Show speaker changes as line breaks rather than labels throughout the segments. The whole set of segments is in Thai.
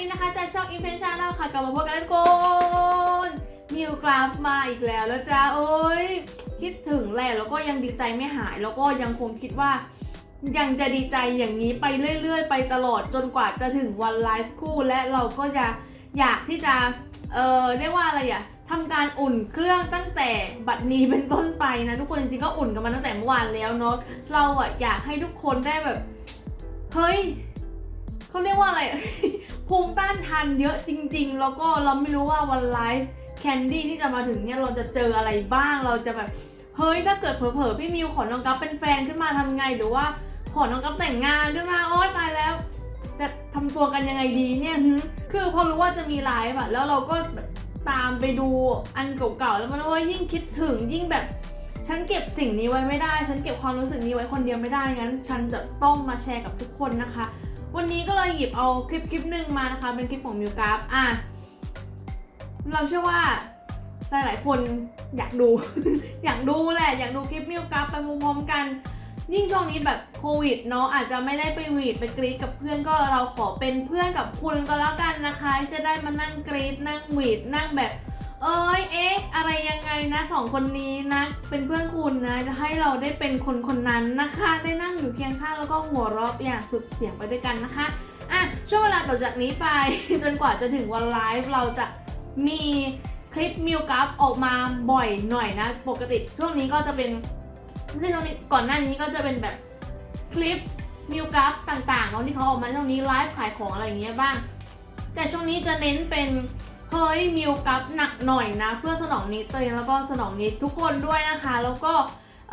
อินนะคะจากช่องอินเพนชาแนลค่ะกลับมาพบกันแล้วกนมิวกราฟมาอีกแล้วแล้วจ้าโอ้ยคิดถึงแหละแล้วก็ยังดีใจไม่หาย แล้วก็ยังคงคิดว่า ยังจะดีใจอย่างนี้ไปเรื่อย ๆ ไปตลอดจนกว่าจะถึงวันไลฟ์คู่ และเราก็จะอยากที่จะเออเรียกว่าอะไรอะทำการอุ่นเครื่องตั้งแต่บัดนี้เป็นต้นไปนะทุกคนจริงๆก็อุ่นกันมาตั้งแต่เมื่อวานแล้วเนาะเราอะอยากให้ทุกคนได้แบบเฮ้ยเขาเรียกว่าอะไร ภูมิต้านทานเยอะจริง ๆ แล้วก็เราไม่รู้ว่าวันไลฟ์แคนดี้ที่จะมาถึงเนี่ยเราจะเจออะไรบ้างเราจะแบบเฮ้ยถ้าเกิดเผลอๆพี่มิวขอน้องกัฟเป็นแฟนขึ้นมาทำไงหรือว่าขอน้องกัฟแต่งงานขึ้นมาโอ๊ยตายแล้ว จะทำตัวกันยังไงดีเนี่ยคือพอรู้ว่าจะมีไลฟ์อะแล้วเราก็ตามไปดูอันเก่าๆแล้วมันว่ายิ่งคิดถึงยิ่งแบบฉันเก็บสิ่งนี้ไว้ไม่ได้ ฉันเก็บความรู้สึกนี้ไว้คนเดียวไม่ได้งั้น ฉันจะต้องมาแชร์กับทุกคนนะคะ วันนี้ก็เลยหยิบเอาคลิปคลิปหนึ่งมานะคะ เป็นคลิปของมิวกราฟอะ เราเชื่อว่าหลายๆ คนอยากดู อยากดูแหละ อยากดูคลิปมิวกราฟไปพร้อมๆกัน ยิ่งช่วงนี้แบบโควิดเนาะอาจจะไม่ได้ไปวีดไปกรีดกับเพื่อนก็เราขอเป็นเพื่อนกับคุณก็แล้วกันนะคะ จะได้มานั่งกรีดนั่งวีดนั่งแบบ เอ้ยเอ๊ะ อะไรยังไงนะสองคนนี้นะ เป็นเพื่อนคุณนะ จะให้เราได้เป็นคนคนนั้นนะคะ ได้นั่งอยู่เคียงข้างแล้วก็หัวเราะอย่างสุดเสียงไปด้วยกันนะคะอะช่วงเวลาต่อจากนี้ไป จนกว่าจะถึงวันไลฟ์เราจะมีคลิปมิวกัฟออกมาบ่อยหน่อยนะ ปกติช่วงนี้ก็จะเป็นไม่ใช่ช่วงนี้ก่อนหน้านี้ก็จะเป็นแบบคลิปมิวกัฟต่างๆเนาะที่เขาออกมาช่วงนี้ไลฟ์ขายของอะไรอย่างเงี้ยบ้าง แต่ช่วงนี้จะเน้นเป็น เฮ้ยมิวกับหนักหน่อยนะ เพื่อสนองนิดตัวเองแล้วก็สนองนิดทุกคนด้วยนะคะ แล้วก็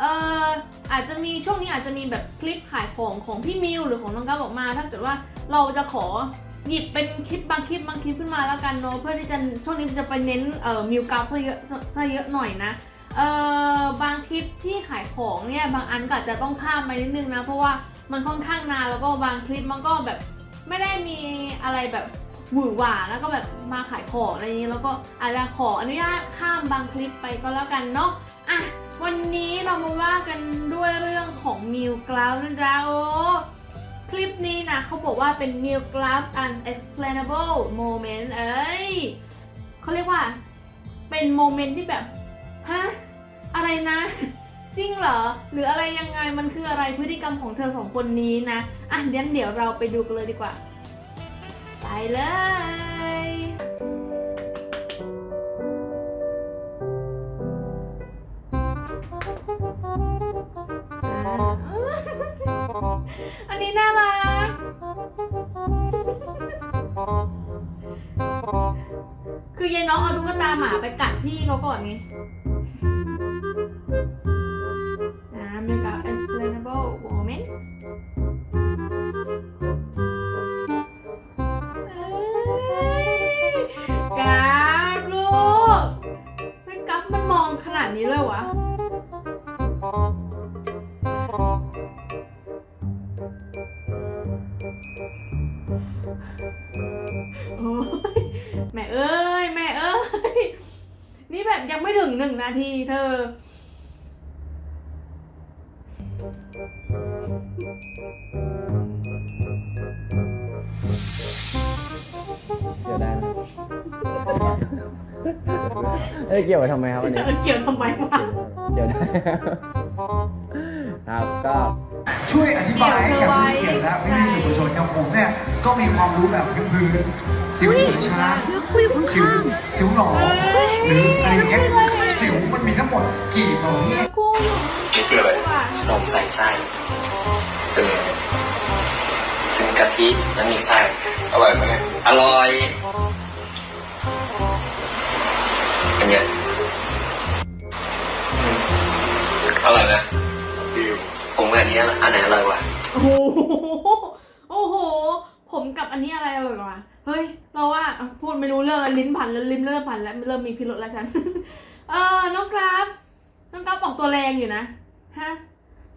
เอ่ออาจจะมีช่วงนี้อาจจะมีแบบคลิปขายของของพี่มิวหรือของน้องกัฟออกมา ถ้าเกิดว่าเราจะขอหยิบเป็นคลิปบางคลิปบางคลิปขึ้นมาแล้วกันเนาะเพื่อที่จะช่วงนี้จะไปเน้นเอ่อมิวกัฟซะเยอะซะเยอะหน่อยนะเอ่อบางคลิปที่ขายของเนี่ยบางอันก็อาจจะต้องข้ามไปนิดนึงนะ เพราะว่ามันค่อนข้างนานแล้วก็บางคลิปมันก็แบบไม่ได้มีอะไรแบบ หวือหวาแล้วก็แบบมาขายของอะไรนี้ แล้วก็อาจจะขออนุญาตข้ามบางคลิปไปก็แล้วกันเนาะอะวันนี้เรามาว่ากันด้วยเรื่องของมิวกราวนะจ๊ะโอ้คลิปนี้นะเขาบอกว่าเป็นมิวกราว unexplainable moment เอ้ยเขาเรียกว่า เป็นโมเมนต์ที่แบบฮะอะไรนะ จริงเหรอ หรืออะไรยังไงมันคืออะไรพฤติกรรมของเธอสองคนนี้นะ อะเดี๋ยวเดี๋ยวเราไปดูกันเลยดีกว่า ไปเลย อันนี้น่ารัก คือยายน้องเอาตุ๊กตาหมาไปกัดพี่เขาก่อนไง นาดนี้เลยวะโอ้ยแม่เอ้ย แม่เอ้ย นี่แบบยังไม่ถึงหนึ่งนาทีเธอ
เอ้ยเกี่ยวไปทำไมครับวันนี้
เกี่ยวทำไมวะ
เดี๋ยวได้ครับก็
ช่วยอธิบายให้แก่ผู้เกียรติและพี่พี่ๆสื่อมวลชนอย่างผมเนี่ยก็มีความรู้แบบพื้นๆสิวหัวช้างสิวสิวหนองหรืออะไรอย่างเงี้ยสิวมันมีทั้งหมดกี่ประเภท
คู่อยู่
นี่คืออะไร
ว่ะ
นมใส่ไส้เป็นไงเป็นกะทิแล้วมีไส้
อร่อยไหมเนี่ย
อร่อย อร่อยไหม
ดิว
ผมกับอันนี้อันไหนอร่อยกว่า
โอ้โหโอ้โห ผมกับอันนี้อะไรอร่อยกว่า เฮ้ย เราว่าอะพูดไม่รู้เรื่องแล้วลิ้นพันแล้วลิ้นเริ่มพันแล้วเริ่มมีพิรุธแล้วฉัน เออ น้องกราฟ น้องกราฟออกตัวแรงอยู่นะ ฮะ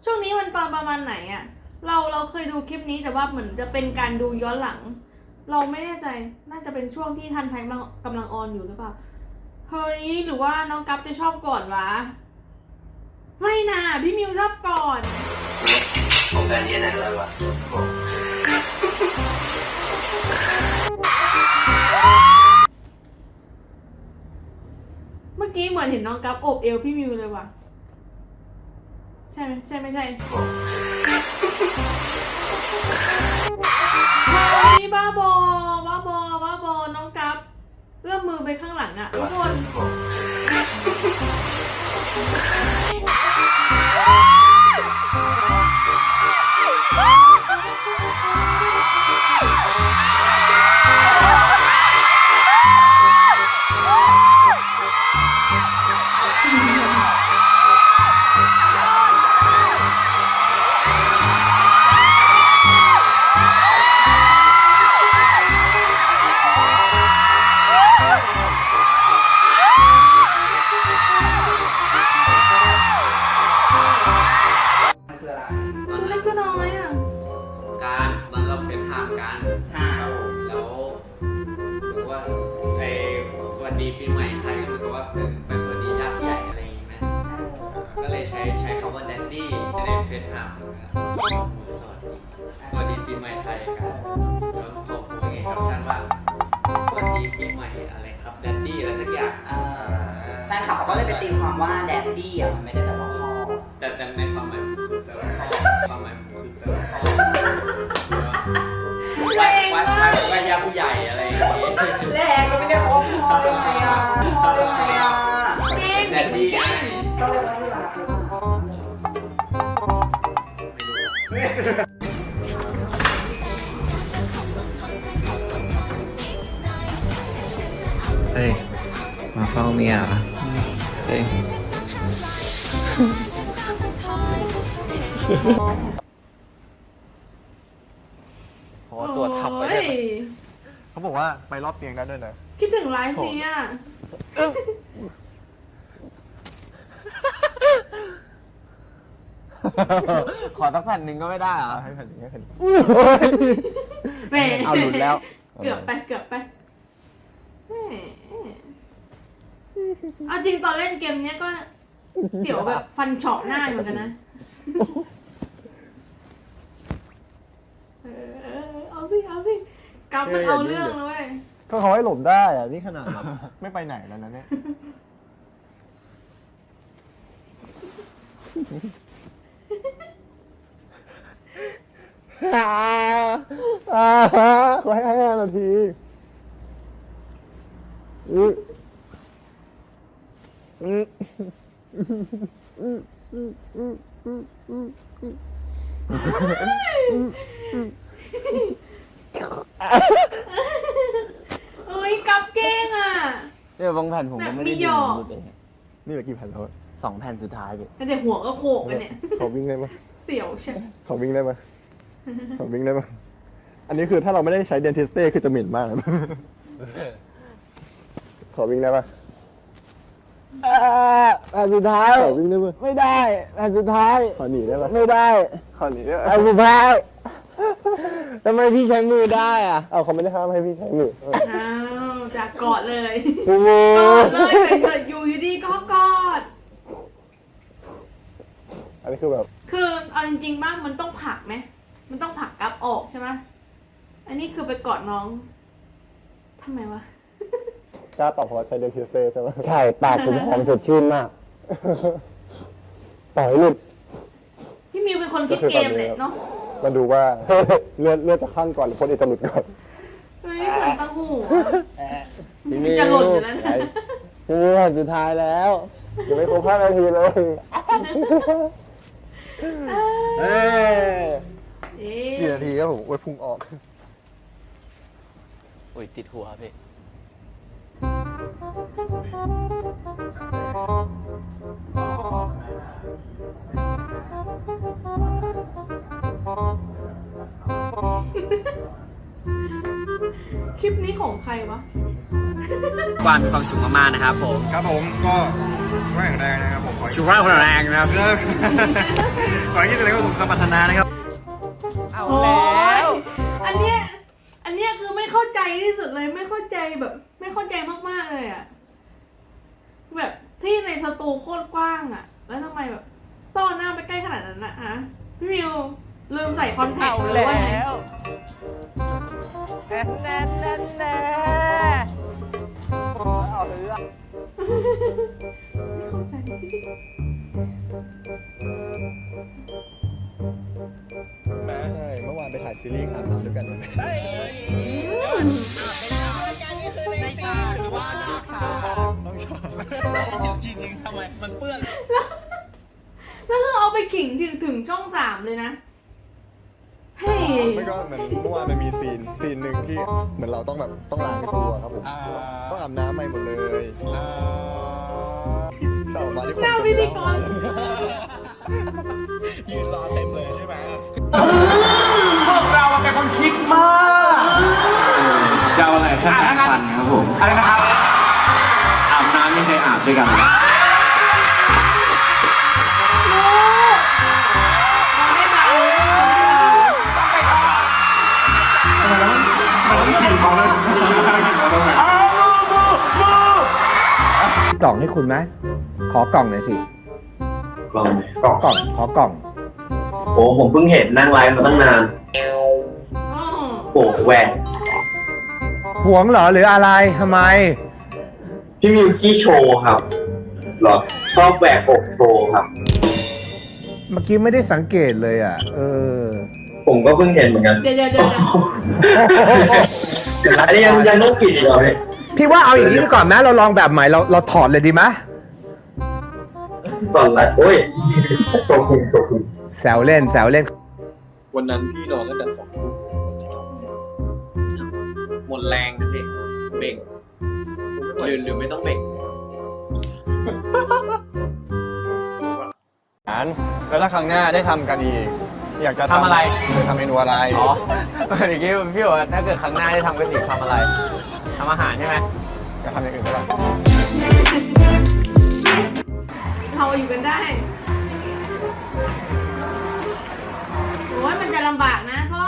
ช่วงนี้มันตอนประมาณไหนอะเราเราเคยดูคลิปนี้แต่ว่าเหมือนจะเป็นการดูย้อนหลัง เราไม่แน่ใจ น่าจะเป็นช่วงที่ทันไทยกำลังกำลังออนอยู่หรือเปล่า เฮ้ย หรือว่าน้องกัฟจะชอบก่อนวะ ไม่นะพี่มิวชอบก่อน
โครงการนี้นะอเลยวะเมื่อกี้เห
มือนเห็นน้องกัฟโอบเอวพี่มิวเลยว่ะ ใช่ไหมใช่ไม่ใช่พี่บ้าบอบ้าบอบ้าบอน้องกัฟเอื้อมมือไปข้างหลังอะทุกคน
ใช้ใช้คำว่าแดดดี้จะได้เฟซไทม์สวัสดีสวัสดีปีใหม่ไทยกันแล้วผมพูดไงกับฉันว่าสวัสดีปีใหม่อะไรครับแดดดี้อะไรสักอย่าง
แฟนคลับเขาก็เลยไปตีความว่าแดดดี้อะมันไม่ได้แปลว่าพ่อ
แต่แต่ในความหมายคือแปลว่าพ่อความหมายคือแปลว่าพ่อวัยวัยวัยยาผู้ใหญ่อะไรอย่างงี้
แรงก็ไม่ได้พ่อพ่อได้ไงอะพ่อได้ไงอะ
เก่ง
แด
เด็
ด
ก
ดี้
ก่
ไง
ง
ต้องเรียกว่าที่รัก
เฮ้ย มาเฝ้าเมียเหรอเฮ้ย
โอ้ตัวทับไปเลย
เขาบอกว่าไปรอบเตียงได้ด้วยนะ
คิดถึงไลฟ์นี้อะ
ขอสักแผ่นหนึ่งก็ไม่ได้เหรอ
ให้แผ่นนี้ให้แผ่นนี้
แหม
เอาหลุดแล้ว
เกือบไปเกือบไปแหมเอาจริงตอนเล่นเกมเนี้ยก็เสียวแบบฟันเฉาะหน้าเหมือนกันนะเออเอาสิเอาสิกำมันเอาเรื่องเลยเว้ย
ก็เขาให้หลบได้อะนี่ขนาดแบบไม่ไปไหนแล้วนะเนี่ย อ่าอ่าเขาให้ห้านาทีอืออือ
เอ้ยกับเก้งอะ
เนี่ยบางแผ่นผมก็ไม่ได้
แบบมี
ดู
หยอก
ดูเอง
นี่เหลือกี่แผ่นแล้วอะ
สองแผ่นสุดท้ายพี่
แล้วเดี๋ยวหัวก็โขกกันเนี่ย
ขอวิ่งได้ปะ
เสียวใช่
ขอวิ่งได้ปะขอวิ่งได้ปะอันนี้คือถ้าเราไม่ได้ใช้เดนทิสเต้คือจะเหม็นมากเลยขอวิ่งได้ปะ
แผ่นสุดท้าย
ขอวิ่งได้ปะ
ไม่ได้แผ่นสุดท้าย
ขอหนีได้ปะ
ไม่ได้
ขอหนีได้ปะ
แผ่นสุดท้ายทำไมพี่ใช้มือได้อะ
เอาเขาไม่ได้ห้ามให้พี่ใช้มือเออ
อ้าวจากกอดเลย
โอ้โห
กอดเลยเกิดอยู่ดีๆก็ก อด
อันนี้คือแบบ
คือเอาจริงๆบ้างมันต้องผลักไหมมันต้องผลักกลับออกใช่ไหมอันนี้คือไปกอดน้องทำไมวะ
กล้าตอบเพราะว่าใช้เดนทิสเต้ใช่ไหม
ใช่ปากผมหอมสดชื่นมาก
ต่อยหลุด
พี่มิวเป็นคนคิดเกมเนี่ยเนาะ
มาดูว่า เลือดเลือดจะขั้นก่อนหรือพลเอกจะหลุดก่อน
เฮ้ยเหมือนตังหู
พี่มิว
จะหล่นอยู่แล้วนะ
พี่มิวแผ่นสุดท้ายแล้ว
ยังไม่ครบห้านาทีเลย
เอ้ย
เอ๊
กี่ะนาทีครับผมโอ้ยพุ่งออก
อุ้ยติดหัวพี่
คลิปนี้ของใครวะ
ความมีความสุขมากๆนะครับผม
ครับผมก็ สุขภาพแข็งแรงนะครับผมขอให้
สุขภาพแข็งแรงนะครับ
เสื้อขอให้คิดอะไรก็สมคำปรารถนานะครับ
เอา
โอ้
แล้ว
ยอันเนี้ยอันเนี้ยคือไม่เข้าใจที่สุดเลยไม่เข้าใจแบบ ไม่เข้าใจมากๆเลยอะแบบที่ในสตูโคตรกว้างอะแล้วทำไมแบบต้อนหน้าไปใกล้ขนาดนั้นอะฮะพี่มิวลืมใส่คอนแทค
เอา
หรือว่าไง
แล้วแน่แน่แน่แน่เอาเรื่อง
โใช่
เมื่อวานไปถ่ายซีรีส์อาบน้ำด้วยกันเลยจริงๆทำไมมันเปื้อน
แล้วก็เอาไปขิงถึงถึงช่องสามเลยนะ เฮ้ย
ไม่ก็เหมือนเมื่อวานมันมีซีนซีนหนึ่งที่เหมือนเราต้องแบบต้องล้างตัวครับผมต้องอาบน้ำใหม่หมดเลยแต่ออก มาที่คน
หน้า
จะ
พิธีกร
ยืนรอเต็มเลยใช่ไหม
พวกเราเป็นคนคิดมาก
เจ้าอะไรแค่แปดพันครับผม
อะไรนะครับ
อาบน้ำไม่เคยอาบด้วยกันเลย
ไม่เบาไม่เบา
ทำไมต้องทำไมต้องขี่เขาเลยขี่เขาทำไม
กล่องให้คุณไหม ขอกล่องหน่อยสิ
ลอง
ขอกล่อง ขอกล่อง
โอ้ผมเพิ่งเห็นนั่งไลฟ์มาตั้งนาน
อืม
โอ้แหวน
หวงเหรอหรืออะไรทำไม
พี่มิวขี้โชว์ครับเหรอชอบแหวกอกโชว์ครับ
เมื่อกี้ไม่ได้สังเกตเลยอะ เออ
ผมก็เพิ่งเห็นเหมือนกัน
เดี๋ยวเดี๋ยวเดี๋ยวเดี๋ยว
อันนี้ยังยังต้องกินอยู่เหรอพี่
พี่ว่าเอาอย่างนี้ดีกว่อนไหมเราลองแบบใหม่เราเราถอดเลยดีไหม
ก่อนละโอ้ยโชว์คุณโชว์คุณ
แซวเล่นแซวเล่น
วันนั้นพี่นอนตั้งแต่สองทุ่ม
หมดแรงนะพี่เบ่งหรือหรือไม่ต้องเบ่ง
อันแล้วถ้าครั้งหน้าได้ทำกันอีก อยากจะ
ทำอะไร
จะทำเมนูอะไร
อ๋อเมื่อกี้พี่บอกว่าถ้าเกิดครั้งหน้าได้ทำกระถิ่นทำอะไรทำอาหารใช่ไหม
จะทำอย่างอื่นก็ได้
เราอยู่กันได้โอ้ยมันจะลำบากนะพ่อ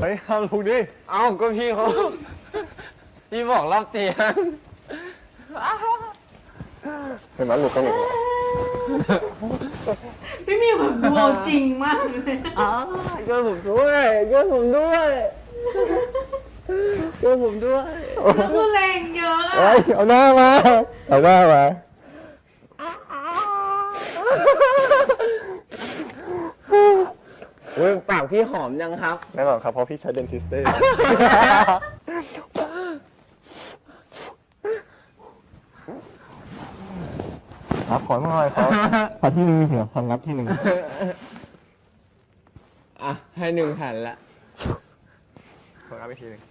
เฮ้
ยห้ามลุกดิ
เอ้าก็พี่เขา พี่บอกรอบเตียง
เห็นไหมหลุดสนุก
พี่มิวแบบดูเอาจริงมากเลย
ช่วยผมด้วยช่วยผมด้วยช่วยผมด้วย
แล้วคือแรงเยอะ
เฮ้
อะ
ยเอาหน้ามา เอาหน้ามา
อุ้ยปากพี่หอมยังครับ
แน่นอนครับ เพราะพี่ใช้เดนทิสเต้ ครับขอหน่อยครับขอที่หนึ่งเหี่ยวของับที่หนึ่ง
อะ ให้หนึ่งแผ่นละ
ของับอีกทีหนึ่ง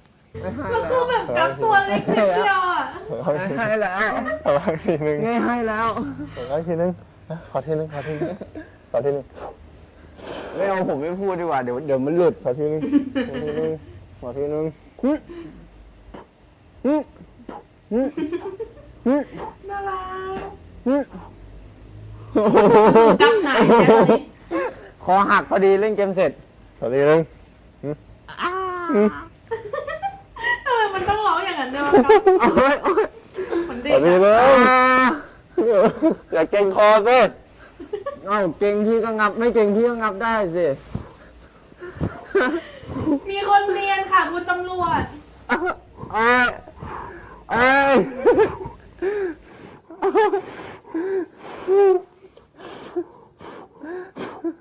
แล้วคือแบบกับตัวเล็กนิดเดียวอะ
ของับอีกที
ให้แล้ว
ของับอีกทีหนึ่ง
ไม่ให้แล้ว
ของับอีกทีหนึ่งนะขอทีหนึ่งขอทีหนึ่งขอทีหนึ่ง
ไม่เอาผมไม่พูดดีกว่า เดี๋ยวเดี๋ยวมันหลุด
ขอทีหนึ่งขอทีหนึ่งขอทีหนึ่ง
น่ารักจับหายใจตอนนี้
คอหักพอดีเล่นเกมเสร็จ
ขอทีหนึ่ง
ทำไมมันต้องร้องอย่างนั้นด้วยวะครับเหมือนเด็
ขอกทีห
อะ
นึ่งอย่าเก่งคอสิ
เอ้าเก่งพี่ก็งับ ไม่เก่งพี่ก็งับได้สิ
มีคนเรียนค่ะคุณตำรวจ
เอ้ยเอ้ย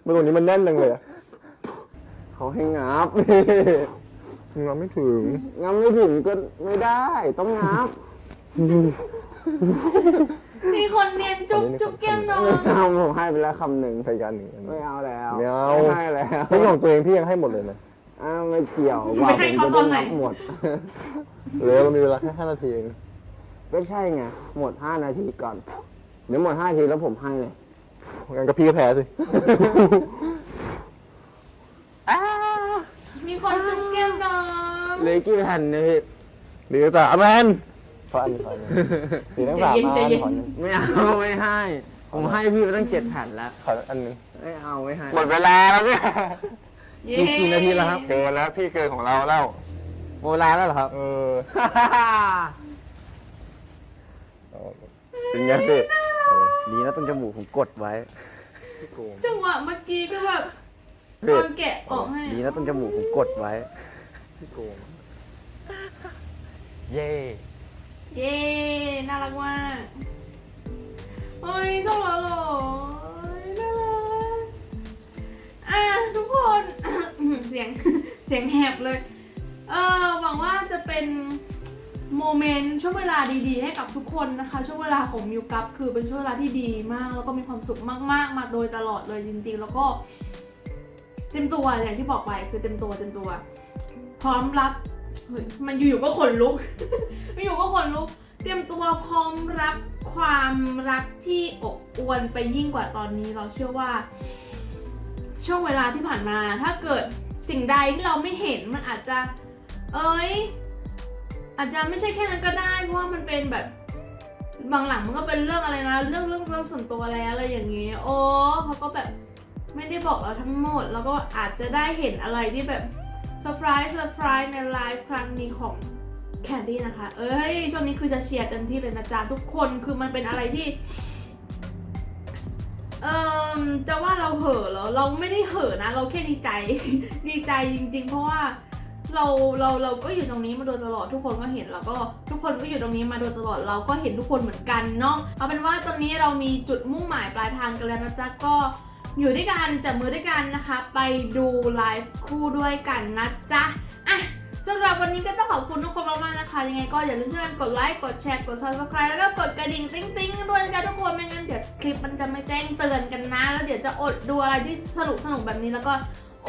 เมื่อตรงนี้มันแน่นจังเลยอะ
เขาให้งับ
งับไม่ถึง
งับไม่ถึงก็ไม่ได้ ต้องงับ
มีคนเรียนจุ๊บจุ๊บแก้มน้อง
เอาผมให้ไปแล้วคำหนึ่ง
พยานหนึ่งอัน
ไม่
นี้
เอาแล้ว
ไม่เอา
ไม่ให้แล้ว
พี่ของตัวเองพี่ยังให้หมดเลยนะ
อ้าวไม่เกี่ยวว่า
ไม่ให้
ผม
เขา
จะ
ต
ได้
อนไหน
งับหมด
เหลือเรามีเวลาแค่5นาทีเอง
ไม่ใช่ไงหมดห้านาทีก่อนเดี๋ยวหมดห้านาทีแล้วผมให้เลย
งั้นก็พี่ก็แพ้สิ
มี
เหลยกี่แผ่นเนี่ยพี่
เหลือสามแมน
ขออันขออันสีทั้งสาม
ใจ
อัน
เย็น
ขออันหนึ่ง
ไม่เอาไม่ให้ ผมให้พี่ไปตั้งเจ็ดแผ่นแล้ว
ขออันหนึ่ง
ไม่เอาไม่ให้
หมดเวลาแล้วเนี่ย
เย้
กี่นาทีแล้วครับ
เกินแล้วพี่เกินของเราแล้ว
โบราณแล้วเหรอครับ
เออเป็นไงพี่
ดีนะต้นจมูกผมกดไว้
จังหวะเมื่อกี้ก็แบบตอนแกะออกให้
ดีนะต้นจมูกผมกดไว้
พี่โกง
เย่
เย้ น่ารักมากโอ้ยเจ้าหลอหลอน่ารักอะทุกคน เสียงเสียงแหบเลย เออหวังว่าจะเป็นโมเมนต์ช่วงเวลาดีๆ ให้กับทุกคนนะคะ ช่วงเวลาของมิวกัฟคือเป็นช่วงเวลาที่ดีมาก แล้วก็มีความสุขมากๆ มาโดยตลอดเลยจริงๆ แล้วก็ เต็มตัวอย่างที่บอกไปคือเต็มตัวเต็มตัว พร้อมรับ เฮ้ยมันอยู่ๆก็ขนลุก มันอยู่ก็ขนลุก เตรียมตัวพร้อมรับความรักที่อบอวลไปยิ่งกว่าตอนนี้เราเชื่อว่า ช่วงเวลาที่ผ่านมา ถ้าเกิดสิ่งใดที่เราไม่เห็นมันอาจจะ เอ้ย อาจจะไม่ใช่แค่นั้นก็ได้ เพราะว่ามันเป็นแบบบางหลังมันก็เป็นเรื่องอะไรนะ เรื่องเรื่องเรื่องส่วนตัวแล้วอะไรอย่างเงี้ยโอ้เขาก็แบบไม่ได้บอกเราทั้งหมด แล้วก็อาจจะได้เห็นอะไรที่แบบ เซอร์ไพรส์เซอร์ไพรส์ในไลฟ์ครั้งนี้ของแคนดี้นะคะ เอ้ย ช่วงนี้คือจะเชียร์เต็มที่เลยนะจ๊ะทุกคน คือมันเป็นอะไรที่ เอ่อจะว่าเราเห่อเหรอ เราไม่ได้เห่อนะ เราแค่ดีใจ ดีใจจริง ๆ เพราะว่าเราเราเราก็อยู่ตรงนี้มาโดยตลอดทุกคนก็เห็นแล้วก็ทุกคนก็อยู่ตรงนี้มาโดยตลอดเราก็เห็นทุกคนเหมือนกันเนาะเอาเป็นว่าตอนนี้เรามีจุดมุ่งหมายปลายทางกันแล้วนะจ๊ะก็ อยู่ด้วยกันจับมือด้วยกันนะคะ ไปดูไลฟ์คู่ด้วยกันนะจ๊ะอะสำหรับวันนี้ก็ต้องขอบคุณทุกคนมากๆนะคะ ยังไงก็อย่าลืมช่วยกันกดไลค์กดแชร์กด subscribe แล้วก็กดกระดิ่งติ๊งติ๊งด้วยนะคะทุกคนไม่งั้นเดี๋ยวคลิปมันจะไม่แจ้งเตือนกันนะ แล้วเดี๋ยวจะอดดูอะไรที่สนุกสนุกแบบนี้แล้วก็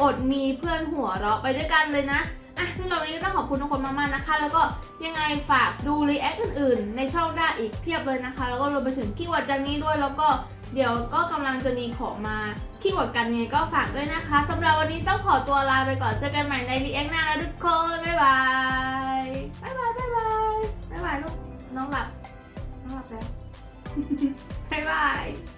อดมีเพื่อนหัวเราะไปด้วยกันเลยนะ อะสำหรับวันนี้ก็ต้องขอบคุณทุกคนมากๆนะคะ แล้วก็ยังไงฝากดูรีแอคอื่นๆ ในช่องได้อีกเพียบเลยนะคะ แล้วก็รวมไปถึงคีย์เวิร์ดจากนี้ด้วยแล้วก็เดี๋ยวก็กำลังจะมีของมาคีย์เวิร์ดกันไงก็ฝากด้วยนะคะสำหรับวันนี้ต้องขอตัวลาไปก่อนเจอกันใหม่ในรีแอคหน้านะทุกคนบ๊ายบายบ๊ายบายบ๊ายบายบ๊ายบายลูกน้องหลับน้องหลับแล้วบ๊ายบาย